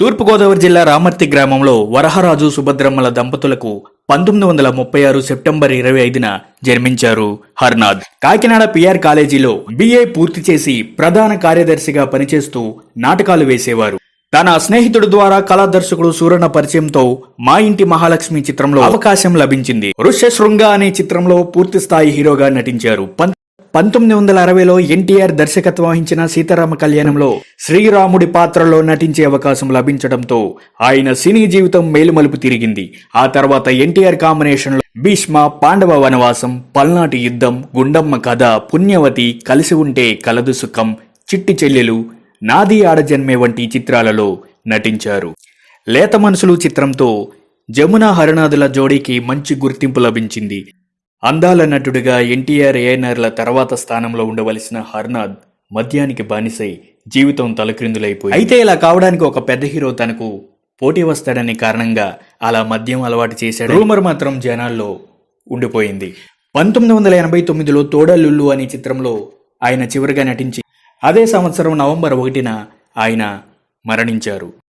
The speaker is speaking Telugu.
తూర్పుగోదావరి జిల్లా రామర్తి గ్రామంలో వరహరాజు సుభద్రమ్మల దంపతులకు పంతొమ్మిది వందల ముప్పై ఆరు సెప్టెంబర్ ఇరవై ఐదున జన్మించారు హర్నాథ్. కాకినాడ పిఆర్ కాలేజీలో బిఏ పూర్తి చేసి ప్రధాన కార్యదర్శిగా పనిచేస్తూ నాటకాలు వేసేవారు. తన స్నేహితుడు ద్వారా కళా దర్శకుడు సూరణ పరిచయంతో మా ఇంటి మహాలక్ష్మి చిత్రంలో అవకాశం లభించింది. ఋష్యశృంగ అనే చిత్రంలో పూర్తి స్థాయి హీరోగా నటించారు. పంతొమ్మిది వందల అరవైలో ఎన్టీఆర్ దర్శకత్వం వహించిన సీతారామ కళ్యాణంలో శ్రీరాముడి పాత్రలో నటించే అవకాశం లభించడంతో ఆయన సినీ జీవితం మేలుమలుపు తిరిగింది. ఆ తర్వాత ఎన్టీఆర్ కాంబినేషన్లో భీష్మ పాండవ వనవాసం పల్నాటి యుద్ధం గుండమ్మ కథ పుణ్యవతి కలిసి ఉంటే కలదు సుఖం చిట్టి చెల్లెలు నాది ఆడజన్మే వంటి చిత్రాలలో నటించారు. లేత మనసులు చిత్రంతో జమున హరనాథుల జోడీకి మంచి గుర్తింపు లభించింది. అందాల నటుడిగా ఎన్టీఆర్ ఏఎన్ఆర్ల తర్వాత స్థానంలో ఉండవలసిన హర్నాథ్ మద్యానికి బానిసై జీవితం తలక్రిందులైపోయి అయితే ఇలా కావడానికి ఒక పెద్ద హీరో తనకు పోటీ వస్తాడనే కారణంగా అలా మద్యం అలవాటు చేశాడు రూమర్ మాత్రం జనాల్లో ఉండిపోయింది. పంతొమ్మిది వందల ఎనభై తొమ్మిదిలో తోడలుల్లు అనే చిత్రంలో ఆయన చివరిగా నటించి అదే సంవత్సరం నవంబర్ ఒకటిన ఆయన మరణించారు.